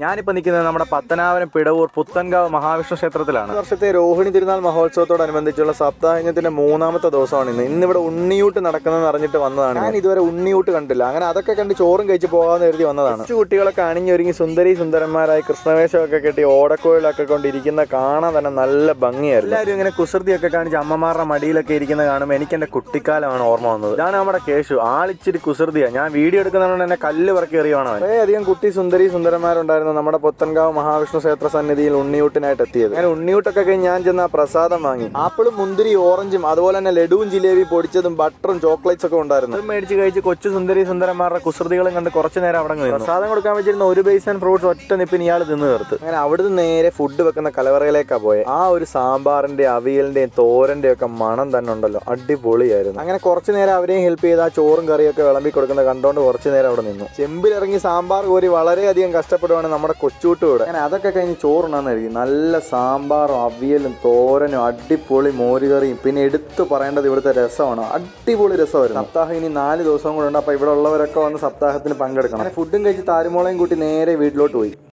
ഞാനിപ്പോൾ നിൽക്കുന്നത് നമ്മുടെ പത്തനാപുരം പിടവൂർ പുത്തൻകാവ് മഹാവിഷ്ണു ക്ഷേത്രത്തിലാണ്. വർഷത്തെ രോഹിണി തിരുനാൾ മഹോത്സവത്തോടനുബന്ധിച്ചുള്ള സപ്താഹത്തിന്റെ മൂന്നാമത്തെ ദിവസമാണ് ഇന്ന്. ഇന്നിവിടെ ഉണ്ണിയൂട്ട് നടക്കുന്നതെന്ന് അറിഞ്ഞിട്ട് വന്നതാണ് ഞാൻ. ഇതുവരെ ഉണ്ണിയൂട്ട് കണ്ടില്ല. അങ്ങനെ അതൊക്കെ കണ്ട് ചോറും കഴിച്ച് പോകാമെന്ന് കരുതി വന്നതാണ്. കൊച്ചു കുട്ടികളൊക്കെ അണിഞ്ഞൊരുങ്ങി സുന്ദരി സുന്ദരന്മാരായി കൃഷ്ണവേഷമൊക്കെ കെട്ടി ഓടക്കോയിലൊക്കെ കൊണ്ടിരിക്കുന്ന കാണാൻ തന്നെ നല്ല ഭംഗിയായിരുന്നു. എല്ലാവരും ഇങ്ങനെ കുസൃതിയൊക്കെ കാണിച്ച് അമ്മമാരുടെ മടിയിലൊക്കെ ഇരിക്കുന്ന കാണുമ്പോൾ എനിക്ക് എന്റെ കുട്ടിക്കാലമാണ് ഓർമ്മ വന്നത്. ഇതാണ് നമ്മുടെ കേശു. ആളിച്ചിരി കുസൃതിയാണ് ഞാൻ വീഡിയോ എടുക്കുന്നതുകൊണ്ട് എന്നെ കല്ല് പറക്കി എറിയുവാണ്. അധികം കുട്ടി സുന്ദരി സുന്ദരന്മാരുണ്ടായിരുന്നു. നമ്മുടെ പൊത്തൻകാവ് മഹാവിഷ്ണു ക്ഷേത്ര സന്നിധിയിൽ ഉണ്ണിയൂട്ടിനായിട്ട് എത്തിയത്. അങ്ങനെ ഉണ്ണിയൂട്ടൊക്കെ കഴിഞ്ഞ് ഞാൻ ചെന്ന് ആ പ്രസാദം വാങ്ങി. ആപ്പിളും മുന്തിരി ഓറഞ്ചും അതുപോലെ തന്നെ ലഡുവും ജിലേബി പൊടിച്ചതും ബട്ടറും ചോക്ലേറ്റ്സ് ഒക്കെ ഉണ്ടായിരുന്നു. അത് മേടിച്ച് കഴിച്ച് കൊച്ചു സുന്ദരി സുന്ദരന്മാരുടെ കുസൃതികളും കണ്ട് കുറച്ച് നേരം അവിടെ പ്രസാദം കൊടുക്കാൻ വെച്ചിരുന്ന ഒരു ബേസൻ ഫ്രൂട്ട്സ് ഒറ്റ നിപ്പിന് ഇയാൾ തിന്നു തീർത്ത്. അങ്ങനെ അവിടുന്ന് നേരെ ഫുഡ് വെക്കുന്ന കലവറയിലേക്കാണ് പോയത് ആ ഒരു സാമ്പാറിന്റെ അവിയലിന്റെയും തോരന്റെയും ഒക്കെ മണം തന്നെ ഉണ്ടല്ലോ. അടിപൊളിയായിരുന്നു. അങ്ങനെ കുറച്ച് നേരം അവരെയും ഹെൽപ്പ് ചെയ്ത് ആ ചോറും കറിയൊക്കെ വിളമ്പി കൊടുക്കുന്ന കണ്ടോണ്ട് കുറച്ച് നേരം അവിടെ നിന്നു. ചെമ്പിലിറങ്ങി സാമ്പാർ കോരി വളരെയധികം കഷ്ടപ്പെടുവാണ് നമ്മുടെ കൊച്ചുകൂട്ടുകൂടെ അങ്ങനെ അതൊക്കെ കഴിഞ്ഞ് ചോറുണ്ണാന്നായിരിക്കും. നല്ല സാമ്പാറും അവിയലും തോരനും അടിപൊളി മോരുകറിയും. പിന്നെ എടുത്തു പറയേണ്ടത് ഇവിടുത്തെ രസമാണ്. അടിപൊളി രസമായിരുന്നു. സപ്താഹം ഇനി നാല് ദിവസം കൂടെ ഉണ്ട്. അപ്പോൾ ഇവിടെ ഉള്ളവരൊക്കെ വന്ന് സപ്താഹത്തിന് പങ്കെടുക്കണം. ഫുഡും കഴിച്ച് താരുമോളയും കൂട്ടി നേരെ വീട്ടിലോട്ട് പോയി.